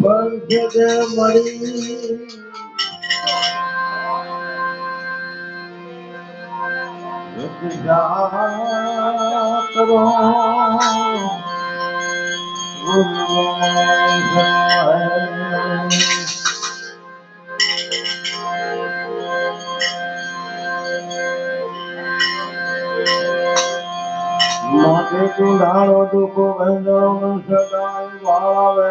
પંખે મળી. કરો માથે ચૂડાળો દુઃખો ભંજરો સદાય વાળાવે.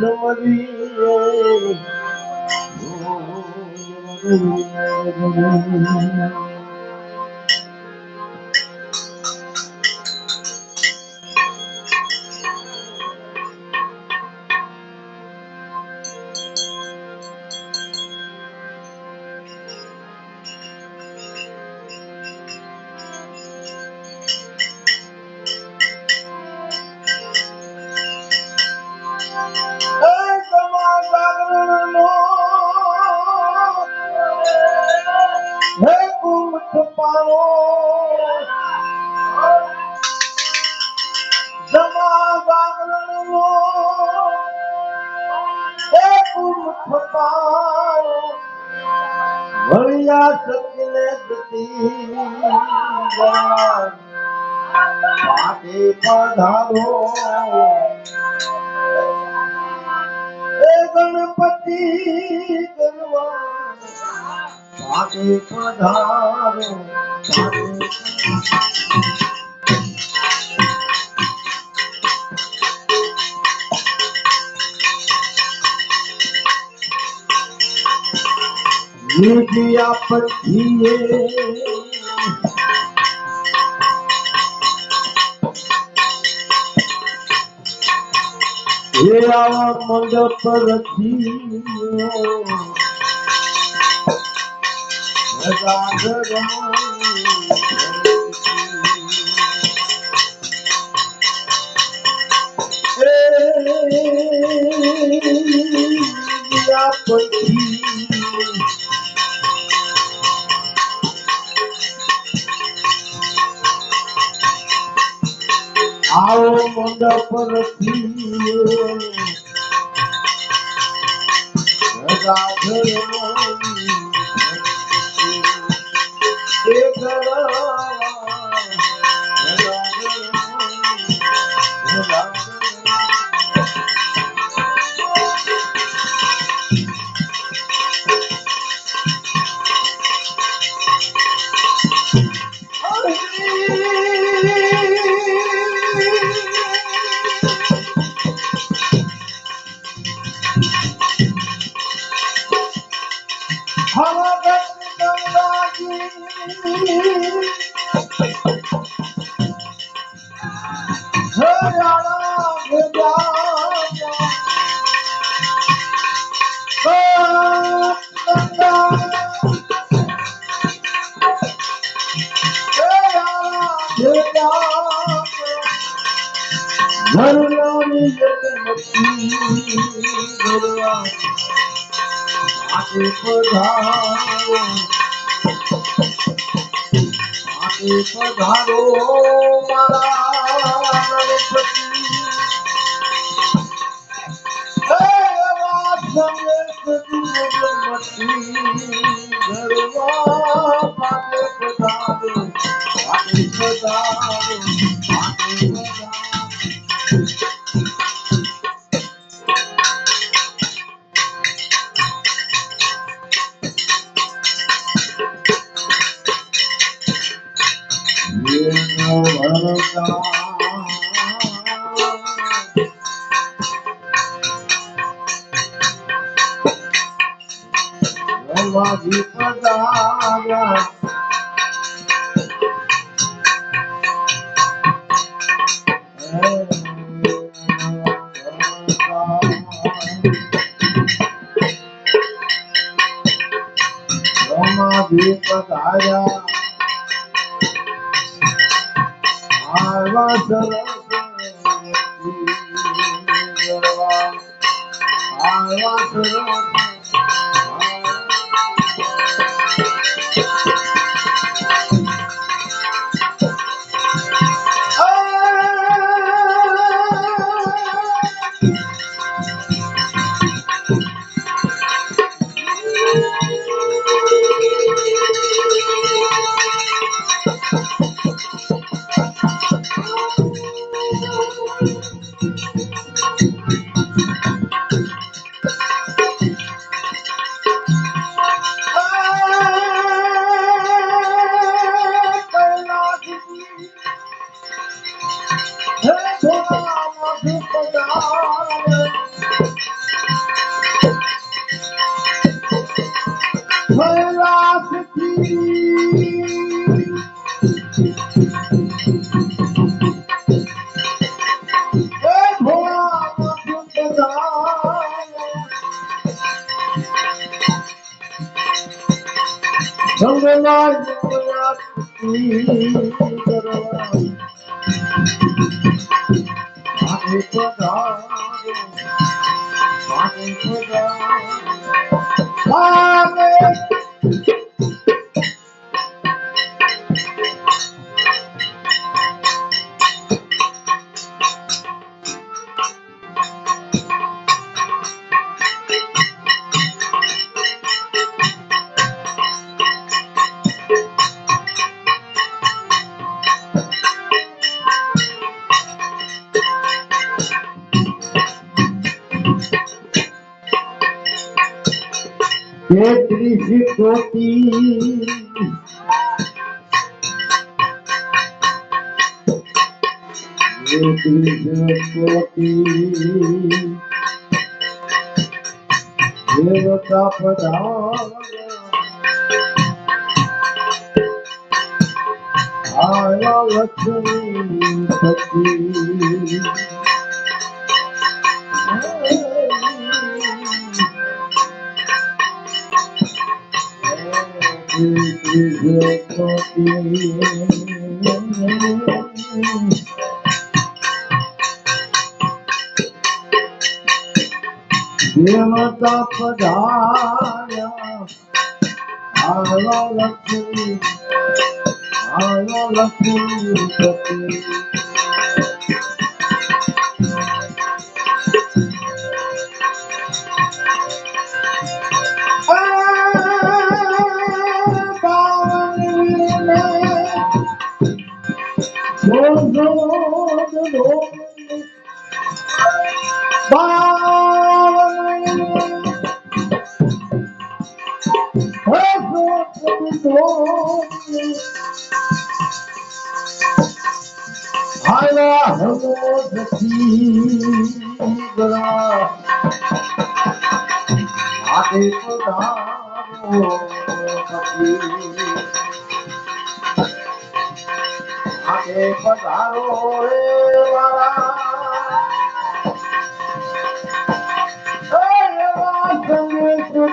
સમજી હે પાલો જમા ગાગરણનો હે કુમઠ પાલો વળિયા સકલે ગતિ પાકે પધારો. હે ગણપતિ કરવા પાકે પધારો. પથીએ હે આવા મંડપ પછી આવો મંડપ રચી ઘરનાની પધારો મારા. માજી પધાર્યા માજી પધાર્યા આવા Mm-hmm. તેત્રીસ કોટી તેત્રીસ કોટી દેવતા પધાર આયા લક્ષ્મી સતી દેવતા પધાર્યા આવા લક્ષ્મી આવા લક્ષ્મી સતી باو وے اور سو توں توں خدا مدد دتی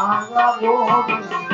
આવ્યા ગોર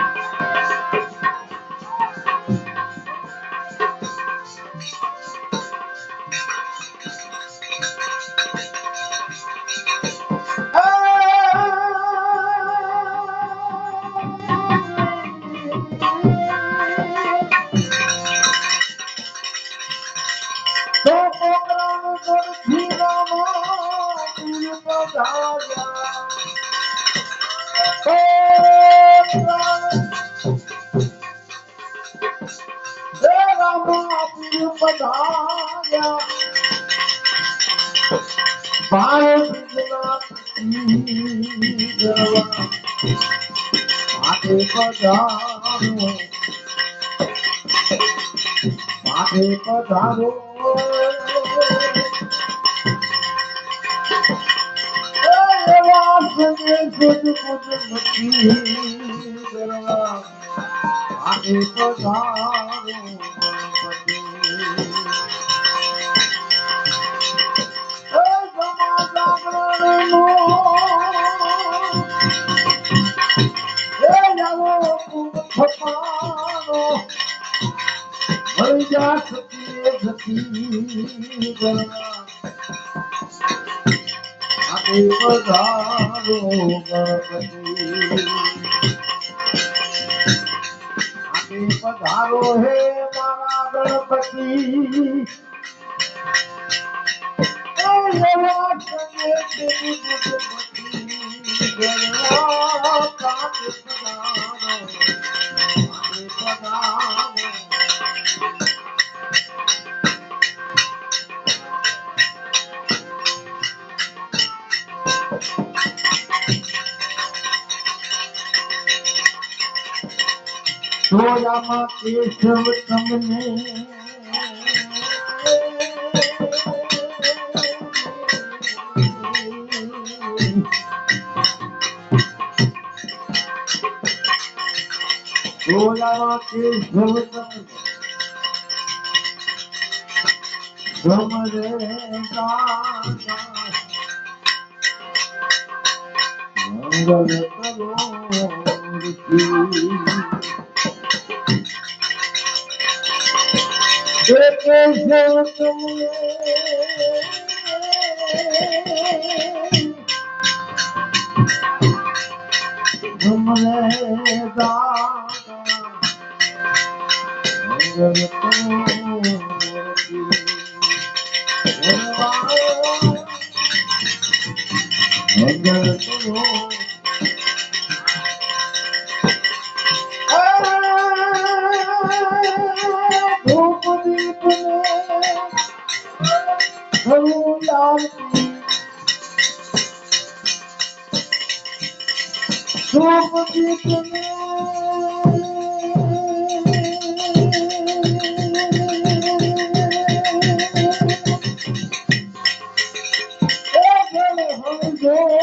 પધારો. માથે પધારો. સતીએ આપણે પધારો ગણપતિ સોયામાં કેશવ તમને સોયામાં કેશવ તમને ગમરે મંગલ કરો Thank you.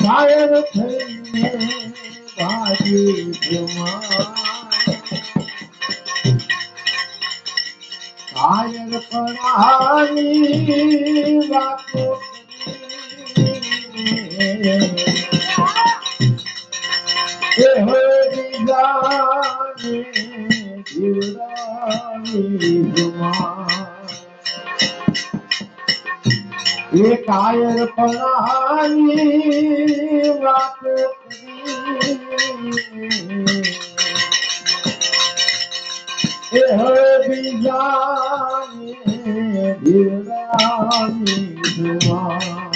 કાયર થઈને ભાગી જમા કાયર પડાની વાતો એ હરી જાને જીવડાવી જુમા એ કાયર પડાની વાતો એ હરી જાને જીવડાવી જુમા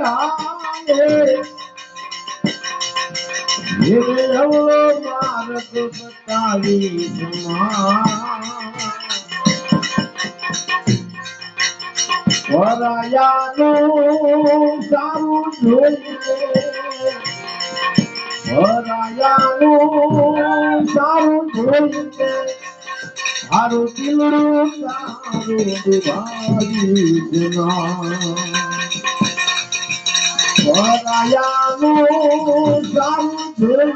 Mark, બતાવી. વરાયાનું સારું જોઈએ વરાયાનું સારું જોઈએ સારું દિલનું સારું દુભાવી વરાયાનું સારું જોઈએ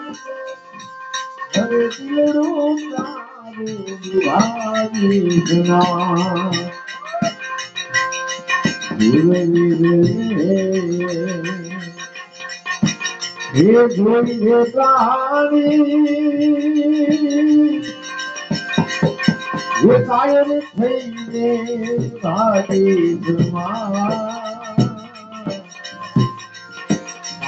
હરે દિલનું સારું દુભાવી જના હે જોઈ પ્રાણી એ કાયર થઈને ભાગી જમા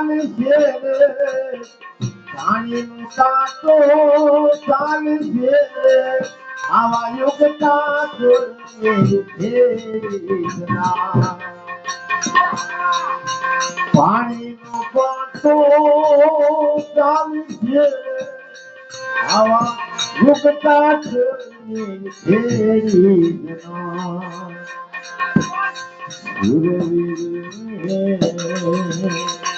ચાલશે પાણીનું કાંટો ચાલશે આવા યુગતા પાણીનું કાંટો ચાલશે આવા યુગતા ફેરી જના કાયર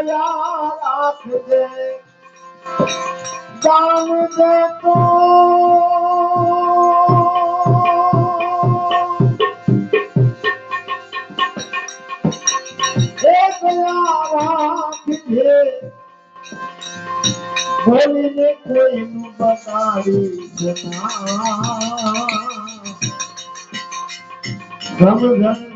દયા રાખજે હે દયા રાખજે બોલીને કોઈનું બતાવી જના સમજણ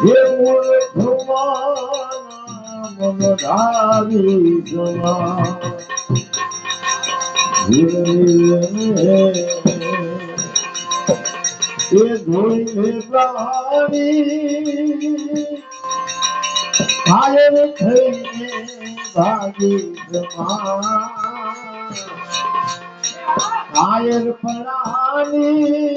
મૂર્ખવાના મનો ધારી જવા એ ધોઈને પ્રાણી કાયર થઈને ભાગી જમા કાયર પરાની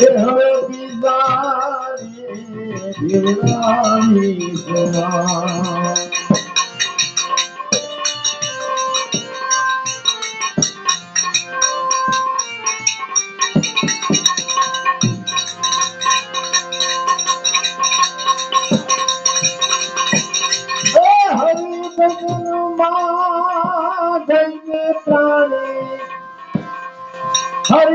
એ હવે બીજાની દિલવાની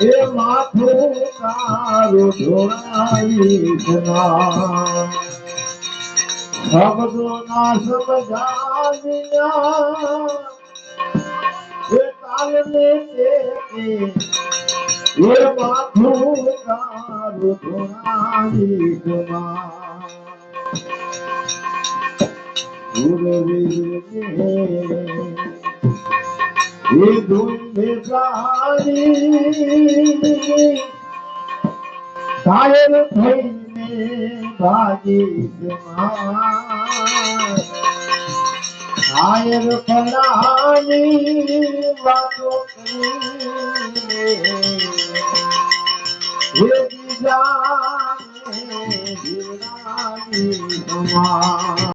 એ માથું તારું ધોળાઈ જના શબ્દો ના સમજાવીના એ તાલને એ માથું તારું ધોળાઈ જના એ ધૂમે પ્રાણી કાયર થઈને ભાગી જમા કાયર પડાની